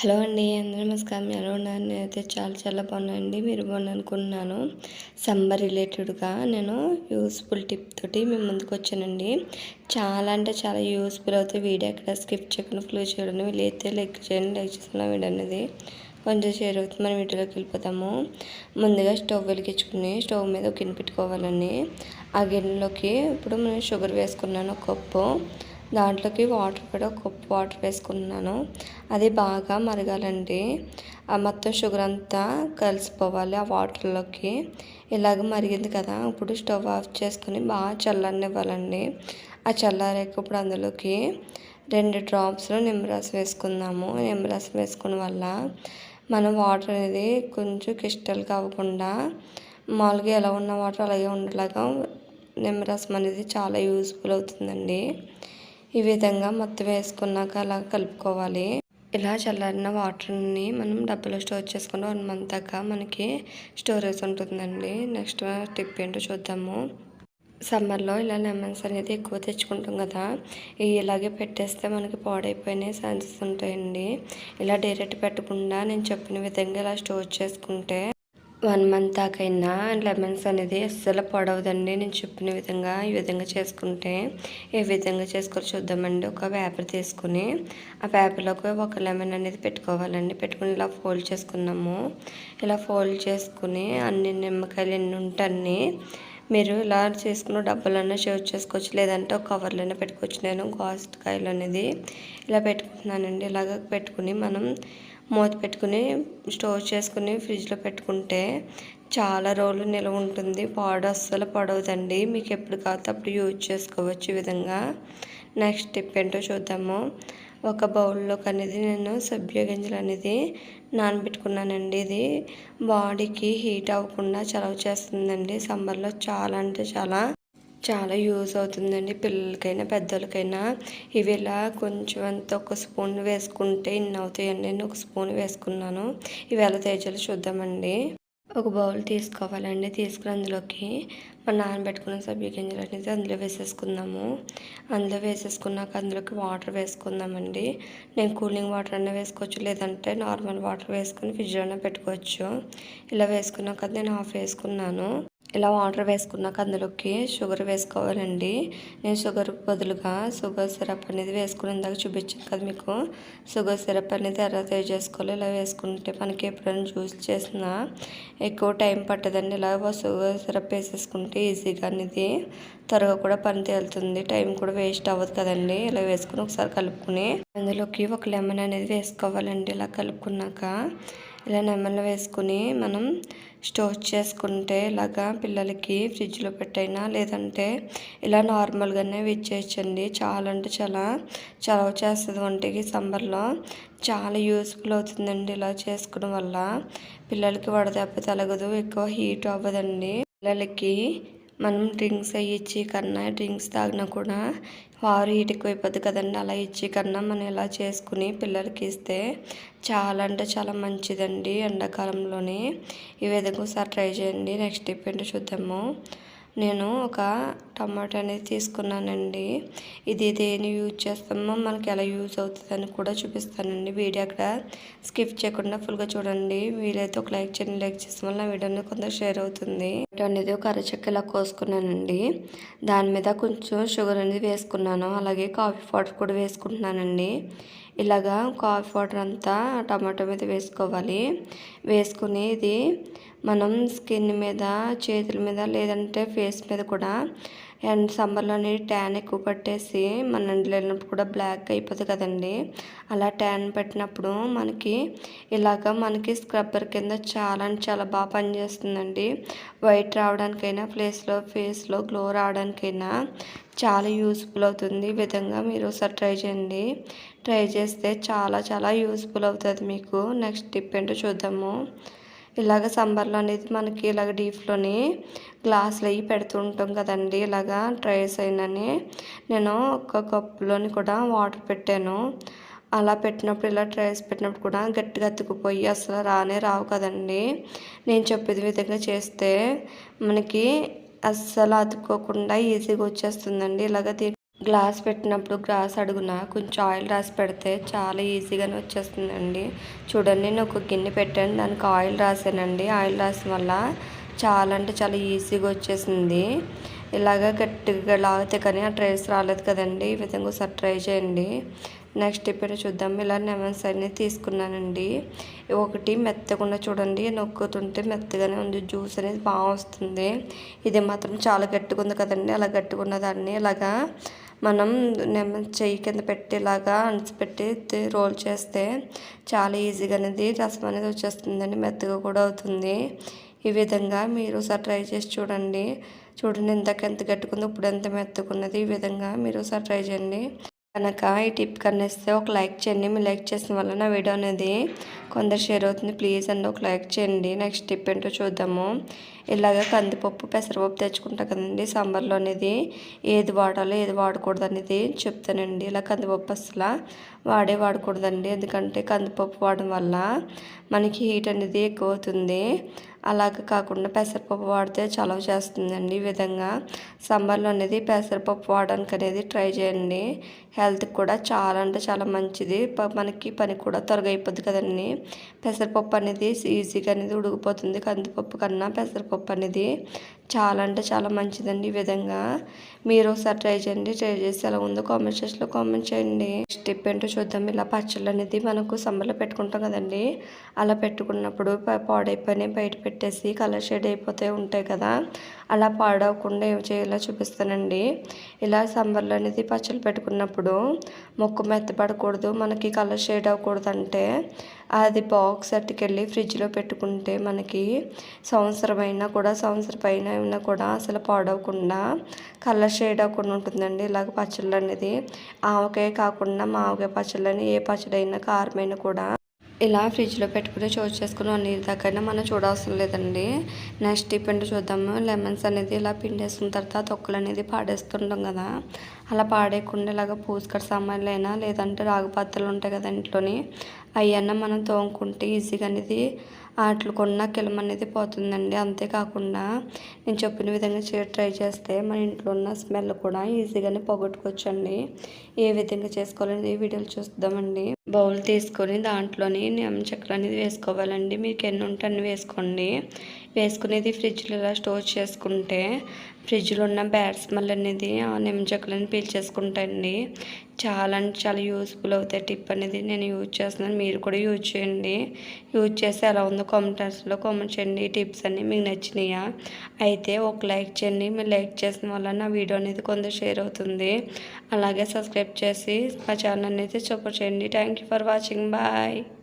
Hello అండి అందరూ నమస్కారం. ఎలా ఉన్నారు? నేనైతే చాలా చాలా బాగున్నానండి. మీరు బాగున్నానుకున్నాను సమ్మర్ రిలేటెడ్గా నేను యూస్ఫుల్ టిప్ తోటి మేము ముందుకు వచ్చానండి. చాలా అంటే చాలా యూస్ఫుల్ అవుతాయి వీడియో ఎక్కడ స్కిప్ చేయకుండా ఫ్లో చేయడం వీళ్ళైతే లైక్ చేయండి లైక్ చేస్తున్నా వీడియో అనేది కొంచెం షేర్ అవుతుంది. మనం వీటిలోకి వెళ్ళిపోతాము. ముందుగా స్టవ్ వెలిగించుకుని స్టవ్ మీద ఒక గిన్నె పెట్టుకోవాలండి. ఆ గిన్నెలోకి ఇప్పుడు మనం షుగర్ వేసుకున్నాను ఒక కప్పు. దాంట్లోకి వాటర్ కూడా కప్పు వాటర్ వేసుకున్నాను. అది బాగా మరగాలండి. మొత్తం షుగర్ అంతా కలిసిపోవాలి ఆ వాటర్లోకి. ఇలాగ మరిగింది కదా ఇప్పుడు స్టవ్ ఆఫ్ చేసుకుని బాగా చల్లనివ్వాలండి. ఆ చల్లారాక ఇప్పుడు అందులోకి రెండు డ్రాప్స్లో నిమ్మరసం వేసుకుందాము. నిమ్మరసం వేసుకున్న వల్ల మనం వాటర్ అనేది కొంచెం క్రిస్టల్ అవ్వకుండా మామూలుగా ఎలా ఉన్న వాటర్ అలాగే ఉండేలాగా నిమ్మరసం అనేది చాలా యూస్ఫుల్ అవుతుందండి. ఈ విధంగా మొత్తం వేసుకున్నాక అలా కలుపుకోవాలి. ఇలా చల్లారిన వాటర్ని మనం డబ్బులో స్టోర్ చేసుకుంటే వన్ మంత్ దాకా మనకి స్టోరేజ్ ఉంటుందండి. నెక్స్ట్ టిప్ ఏంటో చూద్దాము. సమ్మర్లో ఇలా లెమన్స్ అనేది ఎక్కువ తెచ్చుకుంటాం కదా ఇలాగే పెట్టేస్తే మనకి పాడైపోయిన ఛాన్సెస్ ఉంటాయండి. ఇలా డైరెక్ట్ పెట్టకుండా నేను చెప్పిన విధంగా ఇలా స్టోర్ చేసుకుంటే వన్ మంత్ దాకైనా లెమన్స్ అనేది అస్సలు పొడవదండి. నేను చెప్పిన విధంగా ఈ విధంగా చేసుకుంటే ఏ విధంగా చేసుకోవాలి చూద్దామండి. ఒక పేపర్ తీసుకుని ఆ పేపర్లోకి ఒక లెమన్ అనేది పెట్టుకోవాలండి. పెట్టుకుని ఇలా ఫోల్డ్ చేసుకున్నాము. ఇలా ఫోల్డ్ చేసుకుని అన్ని నిమ్మకాయలు ఎన్ని ఉంటాయి మీరు ఇలా చేసుకున్న డబ్బాలన్నా షేవ్ చేసుకోవచ్చు లేదంటే ఒక కవర్లోనే పెట్టుకోవచ్చు. నేను కాస్ట్ కాయలు అనేది ఇలా పెట్టుకుంటున్నానండి. ఇలాగ పెట్టుకుని మనం మూత పెట్టుకుని స్టోర్ చేసుకుని ఫ్రిడ్జ్లో పెట్టుకుంటే చాలా రోజులు నిల్వ ఉంటుంది. పాడు అస్సలు పడవదండి. మీకు ఎప్పుడు కావాలో అప్పుడు యూజ్ చేసుకోవచ్చు ఈ విధంగా. నెక్స్ట్ టిప్ ఏంటో చూద్దాము. ఒక బౌల్లోకి అనేది నేను సభ్య గింజలు అనేది నానబెట్టుకున్నానండి. ఇది బాడీకి హీట్ అవ్వకుండా చలవ చేస్తుందండి. సమ్మర్లో చాలా అంటే చాలా చాలా యూజ్ అవుతుందండి. పిల్లలకైనా పెద్దలకైనా ఇవి ఇలా కొంచెం అంత ఒక స్పూన్ వేసుకుంటే ఇన్ని అవుతాయండి. నేను ఒక స్పూన్ వేసుకున్నాను. ఇవి ఎలా తేజాలో చూద్దామండి. ఒక బౌల్ తీసుకోవాలండి. తీసుకుని అందులోకి మన నానబెట్టుకున్న సభ్య గింజలు అనేది అందులో వేసేసుకుందాము. అందులో వేసేసుకున్నాక అందులోకి వాటర్ వేసుకుందామండి. నేను కూలింగ్ వాటర్ అన్న వేసుకోవచ్చు లేదంటే నార్మల్ వాటర్ వేసుకుని ఫ్రిడ్జ్లోనే పెట్టుకోవచ్చు. ఇలా వేసుకున్నాక నేను హాఫ్ వేసుకున్నాను. ఇలా వాటర్ వేసుకున్నాక అందులోకి షుగర్ వేసుకోవాలండి. నేను షుగర్ బదులుగా షుగర్ సిరప్ అనేది వేసుకుని ఇందాక చూపించాను కదా మీకు. షుగర్ సిరప్ అనేది ఎర్ర తయారు చేసుకోవాలి ఇలా వేసుకుంటే మనకి ఎప్పుడైనా జ్యూస్ చేసినా ఎక్కువ టైం పట్టదండి. ఇలా షుగర్ సిరప్ వేసేసుకుంటే ఈజీగా అనేది త్వరగా కూడా పని తేలుతుంది. టైం కూడా వేస్ట్ అవ్వదు కదండి. ఇలా వేసుకుని ఒకసారి కలుపుకుని అందులోకి ఒక లెమన్ అనేది వేసుకోవాలండి. ఇలా కలుపుకున్నాక ఇలా నెమ్మలు వేసుకుని మనం స్టోర్ చేసుకుంటే ఇలాగా పిల్లలకి ఫ్రిడ్జ్లో పెట్టైనా లేదంటే ఇలా నార్మల్గానే విచ్చేయచ్చండి. చాలా అంటే చాలా చలవ చేస్తుంది వంటికి సమ్మర్లో. చాలా యూస్ఫుల్ అవుతుందండి ఇలా చేసుకోవడం వల్ల. పిల్లలకి వడదెబ్బ తలగదు ఎక్కువ హీట్ అవ్వదండి. పిల్లలకి మనం డ్రింక్స్ అవి ఇచ్చి కన్నా డ్రింక్స్ తాగినా కూడా వారు ఇటుకైపోద్ది కదండి. అలా ఇచ్చి కన్నా మనం ఇలా చేసుకుని పిల్లలకి ఇస్తే చాలా అంటే చాలా మంచిదండి ఎండాకాలంలోనే. ఈ విధంగా ఒకసారి ట్రై చేయండి. నెక్స్ట్ టిప్ ఏంటో చూద్దాము. నేను ఒక టమాటా అనేది తీసుకున్నానండి. ఇది దేని యూజ్ చేస్తామో మనకి ఎలా యూజ్ అవుతుందని కూడా చూపిస్తానండి. వీడియో అక్కడ స్కిప్ చేయకుండా ఫుల్గా చూడండి. వీలైతే ఒక లైక్ చేయండి. లైక్ చేసిన వల్ల వీడియో అనేది కొంత షేర్ అవుతుంది. అనేది ఒక అరచెక్క ఇలా కోసుకున్నానండి. దాని మీద కొంచెం షుగర్ అనేది వేసుకున్నాను. అలాగే కాఫీ పౌడర్ కూడా వేసుకుంటున్నానండి. ఇలాగా కాఫీ పౌడర్ అంతా టమాటో మీద వేసుకోవాలి. వేసుకుని ఇది మనం స్కిన్ మీద చేతుల మీద లేదంటే ఫేస్ మీద కూడా అండ్ సమ్మర్లోని ట్యాన్ ఎక్కువ పట్టేసి మన ఎండలో వెళ్ళినప్పుడు కూడా బ్లాక్ అయిపోతుంది కదండి. అలా ట్యాన్ పెట్టినప్పుడు మనకి ఇలాగ మనకి స్క్రబ్బర్ కింద చాలా అంటే చాలా బాగా పనిచేస్తుందండి. వైట్ రావడానికైనా ప్లేస్లో ఫేస్లో గ్లో రావడానికైనా చాలా యూస్ఫుల్ అవుతుంది. ఈ విధంగా మీరు ఒకసారి ట్రై చేయండి. ట్రై చేస్తే చాలా చాలా యూస్ఫుల్ అవుతుంది మీకు. నెక్స్ట్ టిప్ ఏంటో చూద్దాము. ఇలాగ సంబర్లో అనేది మనకి ఇలాగ డీప్లోని గ్లాసులు అవి పెడుతుంటాం కదండి. ఇలాగా ట్రైస్ అయినని నేను ఒక కప్పులోని కూడా వాటర్ పెట్టాను. అలా పెట్టినప్పుడు ఇలా ట్రైస్ పెట్టినప్పుడు కూడా గట్టిగా అతుకుపోయి అసలు రానే రావు కదండి. నేను చెప్పేది విధంగా చేస్తే మనకి అస్సలు అతుక్కోకుండా ఈజీగా వచ్చేస్తుందండి. ఇలాగ గ్లాస్ పెట్టినప్పుడు గ్లాస్ అడుగున కొంచెం ఆయిల్ రాసి పెడితే చాలా ఈజీగానే వచ్చేస్తుందండి. చూడండి నేను ఒక గిన్నె పెట్టాను దానికి ఆయిల్ రాసానండి. ఆయిల్ రాసిన వల్ల చాలా అంటే చాలా ఈజీగా వచ్చేసింది. ఇలాగ గట్టిగా లాగితే కానీ ఆ ట్రేస్ రాలేదు కదండి. ఈ విధంగా ఒకసారి ట్రై చేయండి. నెక్స్ట్ ఇప్పుడు చూద్దాం. ఇలా లెమన్స్ అనేది తీసుకున్నానండి. ఒకటి మెత్తకుండా చూడండి నొక్కుతుంటే మెత్తగానే ఉంది. జ్యూస్ అనేది బాగా వస్తుంది. ఇది మాత్రం చాలా గట్టిగా ఉంది కదండి. అలా గట్టిగా ఉన్నదాన్ని ఇలాగా మనం నెమ్మ చెయ్యి కింద పెట్టేలాగా అణిచిపెట్టి రోల్ చేస్తే చాలా ఈజీగా అనేది రసం అనేది వచ్చేస్తుందండి మెత్తగా కూడా అవుతుంది. ఈ విధంగా మీరు ఒకసారి ట్రై చేసి చూడండి. చూడండి ఇందాక ఎంత గట్టుకుందో ఇప్పుడు ఎంత మెత్తుకున్నది ఈ విధంగా మీరు ఒకసారి ట్రై చేయండి. కనుక ఈ టిప్ కనిస్తే ఒక లైక్ చేయండి. మీరు లైక్ చేసిన వల్ల నా వీడియో అనేది కొందరు షేర్ అవుతుంది. ప్లీజ్ అండి ఒక లైక్ చేయండి. నెక్స్ట్ టిప్ ఏంటో చూద్దాము. ఇలాగ కందిపప్పు పెసరపప్పు తెచ్చుకుంటాం కదండి సాంబార్లో అనేది. ఏది వాడాలో ఏది వాడకూడదు అనేది చెప్తానండి. ఇలా కందిపప్పు అసలు వాడే వాడకూడదండి. ఎందుకంటే కందిపప్పు వాడడం వల్ల మనకి హీట్ అనేది ఎక్కువ అవుతుంది అలాగ కాకుండా పెసరపప్పు వాడితే చలవ చేస్తుందండి. ఈ విధంగా సమ్మర్లో అనేది పెసరపప్పు వాడడానికి అనేది ట్రై చేయండి. హెల్త్కి కూడా చాలా అంటే చాలా మంచిది. మనకి పని కూడా త్వరగా అయిపోద్ది కదండి. పెసరపప్పు అనేది ఈజీగా అనేది ఉడికిపోతుంది. కందిపప్పు కన్నా పెసరపప్పు అనేది చాలా అంటే చాలా మంచిదండి ఈ విధంగా. మీరు ఒకసారి ట్రై చేయండి. ట్రై చేసి ఎలా ఉందో కామెంట్ సెక్షన్లో కామెంట్ చేయండి. స్టెప్ ఏంటో చూద్దాం. ఇలా పచ్చళ్ళు అనేది మనకు సమ్మర్లో పెట్టుకుంటాం కదండి. అలా పెట్టుకున్నప్పుడు పాడైపోయినాయి. బయట పెట్టేసి కలర్ షేడ్ అయిపోతే ఉంటాయి కదా. అలా పాడవకుండా ఏం చేయాలో చూపిస్తానండి. ఇలా సమ్మర్లో అనేది పచ్చళ్ళు పెట్టుకున్నప్పుడు మొక్క మెత్తపడకూడదు మనకి కలర్ షేడ్ అవ్వకూడదు అంటే అది బాక్స్ అట్టుకెళ్ళి ఫ్రిడ్జ్లో పెట్టుకుంటే మనకి సంవత్సరం అయినా కూడా సంవత్సరం పైన అయినా కూడా అసలు పాడవకుండా కలర్ షేడ్ అవ్వకుండా ఉంటుందండి. ఇలాగ పచ్చళ్ళు అనేది ఆవకాయ కాకుండా మావకాయ పచ్చళ్ళని ఏ పచ్చడైనా కారమైనా కూడా ఇలా ఫ్రిడ్జ్లో పెట్టుకుని చోటు చేసుకుని వన్ ఇయర్ దాకైనా మనం చూడవసరం లేదండి. నెక్స్ట్ పిండి చూద్దాము లెమన్స్ అనేది ఇలా పిండేసుకున్న తర్వాత తొక్కలు అనేది పాడేస్తుంటాం కదా. అలా పాడేయకుండా ఇలాగ పూసుకట్ సామాన్లు అయినా లేదంటే రాగుపాత్రలు ఉంటాయి కదా ఇంట్లోని. అవన్నీ మనం తోముకుంటే ఈజీగా అనేది వాటిలో కొన్న కిలం అనేది పోతుందండి. అంతేకాకుండా నేను చెప్పిన విధంగా చే ట్రై చేస్తే మన ఇంట్లో ఉన్న స్మెల్ కూడా ఈజీగానే పోగొట్టుకోవచ్చండి. ఏ విధంగా చేసుకోవాలని వీడియోలు చూద్దామండి. బౌల్ తీసుకొని దాంట్లోని నిమ్మ చెక్కలు అనేది వేసుకోవాలండి. మీకు ఎన్ని ఉంటే అన్ని వేసుకోండి. వేసుకునేది ఫ్రిడ్జ్లో ఇలా స్టోర్ చేసుకుంటే ఫ్రిడ్జ్లో ఉన్న బ్యాడ్ స్మెల్ అనేది ఆ నిమ్మ చెక్కలని పీల్చేసుకుంటాయండి చాలా అంటే చాలా యూస్ఫుల్ అవుతాయి. టిప్ అనేది నేను యూజ్ చేస్తున్నాను. మీరు కూడా యూజ్ చేయండి. యూజ్ చేస్తే ఎలా ఉందో కామెంటర్స్లో కామెంట్ చేయండి. ఈ టిప్స్ అన్నీ మీకు నచ్చినాయా? అయితే ఒక లైక్ చేయండి. మీరు లైక్ చేసిన వల్ల నా వీడియో అనేది కొంత షేర్ అవుతుంది. అలాగే సబ్స్క్రైబ్ చేసి మా ఛానల్ అనేది సపోర్ట్ చేయండి. Thank for watching. Bye.